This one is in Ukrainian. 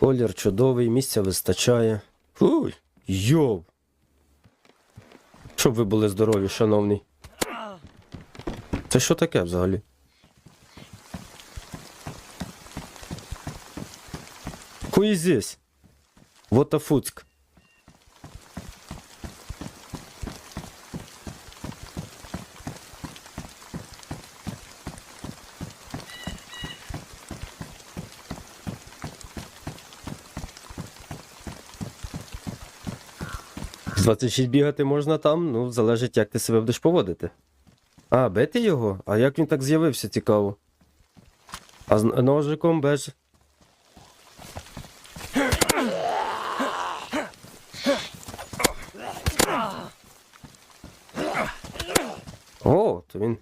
Колір чудовий, місця вистачає. Фуй, йоу. Щоб ви були здорові, шановний. Це що таке взагалі? Хуй здесь? Вот What 26 бігати можна там, ну, залежить, як ти себе будеш поводити. А, бити його? А як він так з'явився, цікаво. А з ножиком без. О, то він